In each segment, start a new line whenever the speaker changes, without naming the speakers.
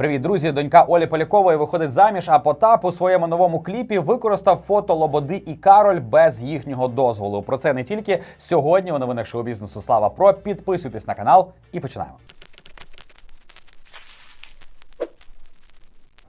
Привіт, друзі! Донька Олі Полякової виходить заміж, а Потап у своєму новому кліпі використав фото Лободи і Кароль без їхнього дозволу. Про це не тільки сьогодні у новинах шоу бізнесу Слава Про. Підписуйтесь на канал і починаємо.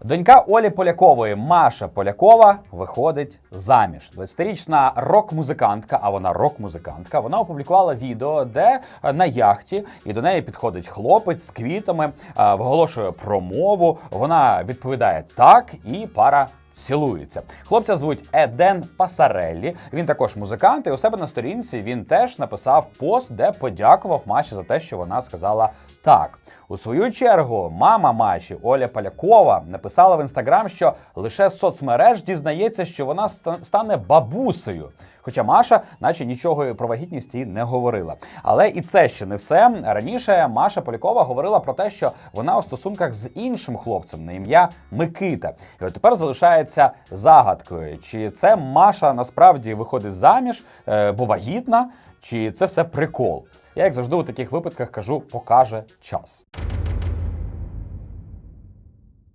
Донька Олі Полякової Маша Полякова виходить заміж. 20-річна рок-музикантка, а вона рок-музикантка. Вона опублікувала відео, де е, на яхті і до неї підходить хлопець з квітами, е, виголошує промову. Вона відповідає так, і пара. Цілується. Хлопця звуть Еден Пасареллі. Він також музикант. І у себе на сторінці він теж написав пост, де подякував Маші за те, що вона сказала так. У свою чергу, мама Маші Оля Полякова написала в інстаграм, що лише соцмереж дізнається, що вона ста- стане бабусею. Хоча Маша, наче нічого про вагітність і не говорила. Але і це ще не все. Раніше Маша Полякова говорила про те, що вона у стосунках з іншим хлопцем на ім'я Микита. І от тепер залишається загадкою, чи це Маша насправді виходить заміж, е, бо вагітна, чи це все прикол. Я, як завжди, у таких випадках кажу, покаже час.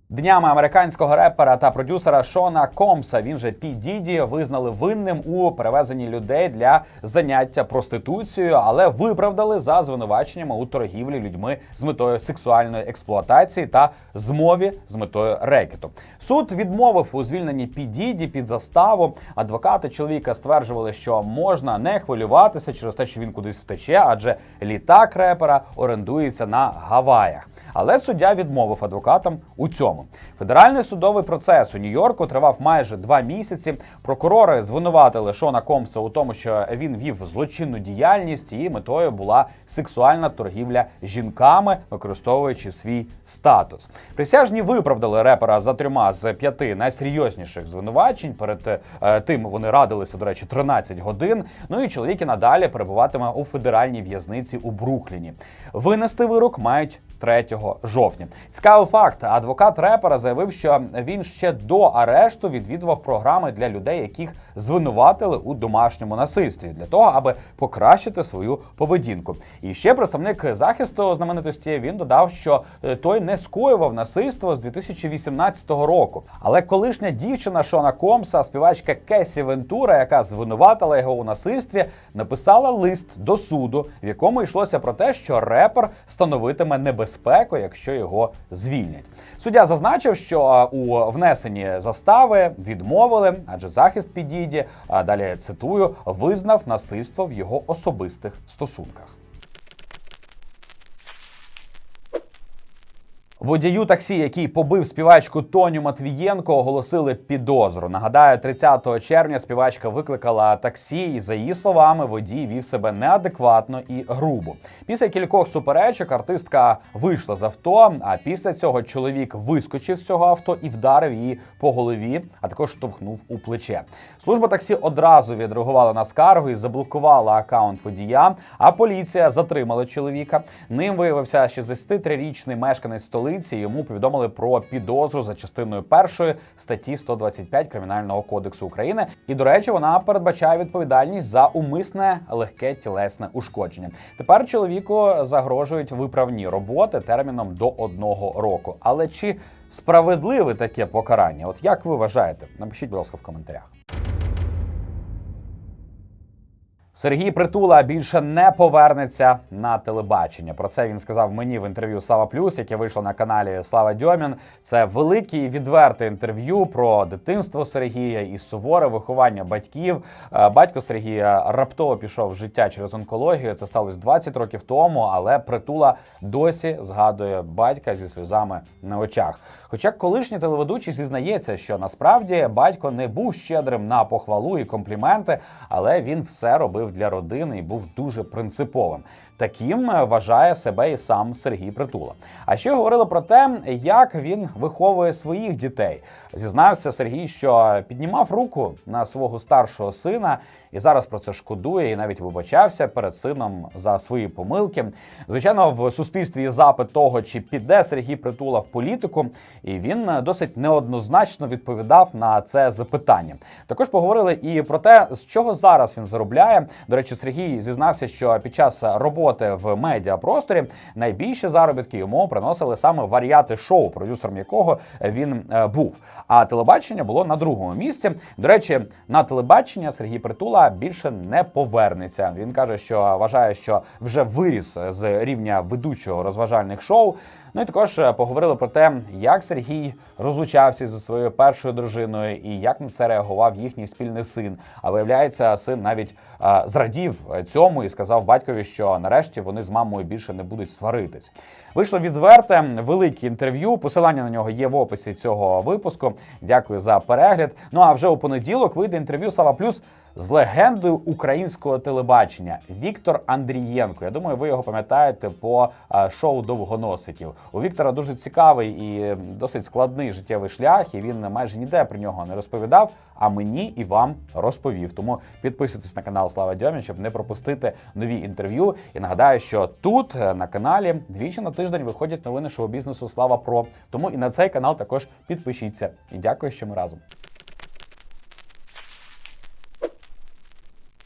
Днями американського репера та продюсера Шона Комса, він же Пі Діді, визнали винним у перевезенні людей для заняття проституцією, але виправдали за звинуваченнями у торгівлі людьми з метою сексуальної експлуатації та змові з метою рекету. Суд відмовив у звільненні Пі Діді під заставу. Адвокати чоловіка стверджували, що можна не хвилюватися через те, що він кудись втече, адже літак репера орендується на Гаваях. Але суддя відмовив адвокатам у цьому. Федеральний судовий процес у Нью-Йорку тривав майже два місяці. Прокурори звинуватили Шона Комса у тому, що він вів злочинну діяльність, і метою була сексуальна торгівля жінками, використовуючи свій статус. Присяжні виправдали репера за трьома з п'яти найсерйозніших звинувачень. Перед е, тим вони радилися, до речі, 13 годин. Ну і чоловік і надалі перебуватиме у федеральній в'язниці у Брукліні. Винести вирок мають 3 жовтня. Цікавий факт. Адвокат репера заявив, що він ще до арешту відвідував програми для людей, яких звинуватили у домашньому насильстві, для того, аби покращити свою поведінку. І ще представник захисту знаменитості він додав, що е, той не скоював насильство з 2018 року. Але колишня дівчина Шона Комса, співачка Кесі Вентура, яка звинуватила його у насильстві, написала лист до суду, в якому йшлося про те, що репер становитиме небезпеку, якщо його звільнять. Суддя зазначив, що у внесенні застави відмовили, адже захист підійді, а далі цитую, визнав насильство в його особистих стосунках. Водію таксі, який побив співачку Тоню Матвієнко, оголосили підозру. Нагадаю, 30 червня співачка викликала таксі, і за її словами, водій вів себе неадекватно і грубо. Після кількох суперечок артистка вийшла з авто. А після цього чоловік вискочив з цього авто і вдарив її по голові, а також штовхнув у плече. Служба таксі одразу відреагувала на скаргу і заблокувала акаунт водія. А поліція затримала чоловіка. Ним виявився 63-річний мешканець столиці. Йому повідомили про підозру за частиною першої статті 125 кримінального кодексу України. І до речі, вона передбачає відповідальність за умисне легке тілесне ушкодження. Тепер чоловіку загрожують виправні роботи терміном до одного року. Але чи справедливе таке покарання? От як ви вважаєте? Напишіть, будь ласка, в коментарях. Сергій Притула більше не повернеться на телебачення. Про це він сказав мені в інтерв'ю Слава Плюс, яке вийшло на каналі Слава Дьомін. Це велике відверте інтерв'ю про дитинство Сергія і суворе виховання батьків. Е, Батько Сергія раптово пішов в життя через онкологію. Це сталося 20 років тому, але Притула досі згадує батька зі сльозами на очах. Хоча колишній телеведучий зізнається, що насправді батько не був щедрим на похвалу і компліменти, але він все робив для родини і був дуже принциповим. Таким е, вважає себе і сам Сергій Притула. А ще говорили про те, як він виховує своїх дітей. Зізнався Сергій, що піднімав руку на свого старшого сина і зараз про це шкодує і навіть вибачався перед сином за свої помилки. Звичайно, в суспільстві є запит того, чи піде Сергій Притула в політику, і він е, досить неоднозначно відповідав на це запитання. Також поговорили і про те, з чого зараз він заробляє. До речі, Сергій зізнався, що під час роботи в медіапросторі найбільші заробітки йому приносили саме варіати шоу, продюсером якого він е, був. А телебачення було на другому місці. До речі, на телебачення Сергій Притула більше не повернеться. Він каже, що вважає, що вже виріс з рівня ведучого розважальних шоу. Ну і також е, поговорили про те, як Сергій розлучався зі своєю першою дружиною і як на це реагував їхній спільний син. А виявляється, син навіть е, зрадів цьому і сказав батькові, що нарешті вони з мамою більше не будуть сваритись. Вийшло відверте велике інтерв'ю. Посилання на нього є в описі цього випуску. Дякую за перегляд. Ну а вже у понеділок вийде інтерв'ю Сава Плюс з легендою українського телебачення Віктор Андрієнко. Я думаю, ви його пам'ятаєте по е, шоу довгоносиків. У Віктора дуже цікавий і досить складний життєвий шлях, і він майже ніде про нього не розповідав. А мені і вам розповів. Тому підписуйтесь на канал Слава Дьомін, щоб не пропустити нові інтерв'ю. І нагадаю, що тут е, на каналі двічі на тиждень виходять новини шоу бізнесу Слава Про. Тому і на цей канал також підпишіться. І дякую, що ми разом.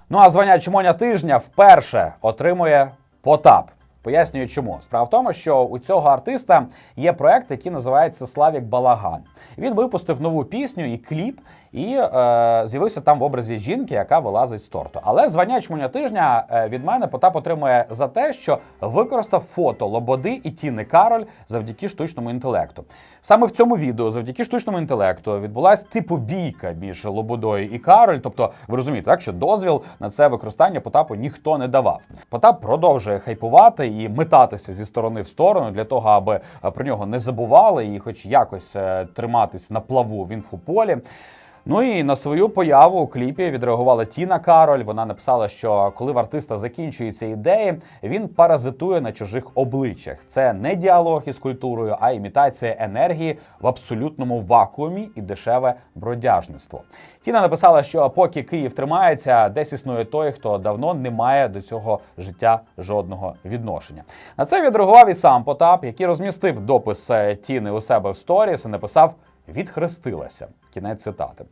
Ну а звання чмоня тижня вперше отримує Потап. Пояснюю, чому справа в тому, що у цього артиста є проект, який називається Славік Балаган. Він випустив нову пісню і кліп, і е, з'явився там в образі жінки, яка вилазить з торту. Але звання чмоня тижня е, від мене Потап отримує за те, що використав фото Лободи і Тіни Кароль завдяки штучному інтелекту. Саме в цьому відео, завдяки штучному інтелекту, відбулася типу бійка між Лободою і Кароль. Тобто, ви розумієте, так що дозвіл на це використання Потапу ніхто не давав. Потап продовжує хайпувати і метатися зі сторони в сторону для того, аби е, про нього не забували і, хоч якось е, триматись на плаву в інфополі. Ну і на свою появу у кліпі відреагувала Тіна Кароль. Вона написала, що коли в артиста закінчуються ідеї, він паразитує на чужих обличчях. Це не діалог із культурою, а імітація енергії в абсолютному вакуумі і дешеве бродяжництво. Тіна написала, що поки Київ тримається, десь існує той, хто давно не має до цього життя жодного відношення. На це відреагував і сам Потап, який розмістив допис е, Тіни у себе в сторіс і написав відхрестилася. Кінець цитати.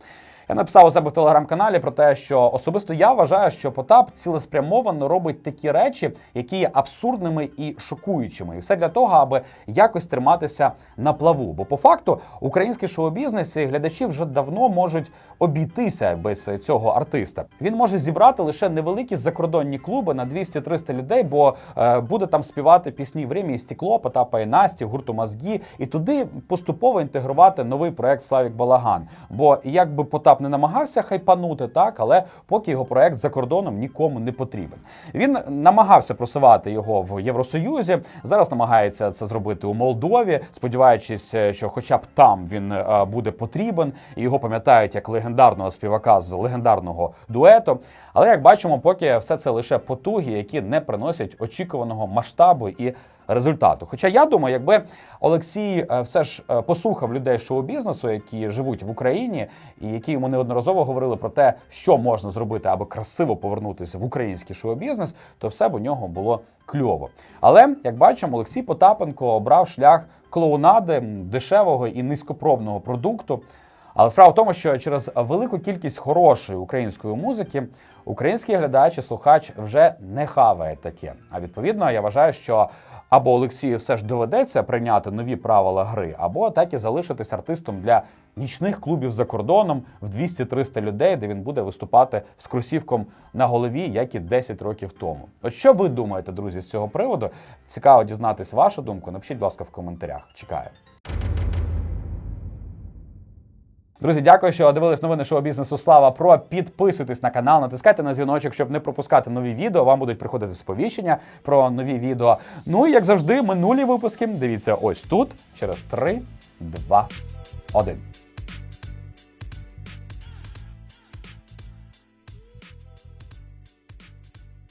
Я написав у себе в телеграм-каналі про те, що особисто я вважаю, що Потап цілеспрямовано робить такі речі, які є абсурдними і шокуючими, і все для того, аби якось триматися на плаву. Бо по факту український шоу-бізнес і глядачі вже давно можуть обійтися без цього артиста. Він може зібрати лише невеликі закордонні клуби на 200-300 людей, бо е, буде там співати пісні «Время і стекло», Потапа і Насті, гурту Мозгі, і туди поступово інтегрувати новий проект Славік Балаган. Бо якби Потап не намагався хайпанути, так але поки його проект за кордоном нікому не потрібен. Він намагався просувати його в Євросоюзі. Зараз намагається це зробити у Молдові, сподіваючись, що, хоча б там він е, буде потрібен, і його пам'ятають як легендарного співака з легендарного дуету. Але як бачимо, поки все це лише потуги, які не приносять очікуваного масштабу і результату. Хоча я думаю, якби Олексій е, все ж е, послухав людей шоу-бізнесу, які живуть в Україні, і які йому неодноразово говорили про те, що можна зробити, аби красиво повернутися в український шоу-бізнес, то все б у нього було кльово. Але як бачимо, Олексій Потапенко обрав шлях клоунади дешевого і низькопробного продукту. Але справа в тому, що через велику кількість хорошої української музики український глядач і слухач вже не хаває таке. А відповідно, я вважаю, що або Олексію все ж доведеться прийняти нові правила гри, або так і залишитись артистом для нічних клубів за кордоном в 200-300 людей, де він буде виступати з кросівком на голові, як і 10 років тому. От що ви думаєте, друзі, з цього приводу? Цікаво дізнатись вашу думку. Напишіть, будь ласка, в коментарях. Чекаю. Друзі, дякую, що дивились новини шоу бізнесу Слава Про. Підписуйтесь на канал, натискайте на дзвіночок, щоб не пропускати нові відео. Вам будуть приходити сповіщення про нові відео. Ну і як завжди, минулі випуски. Дивіться ось тут через 3, 2, 1.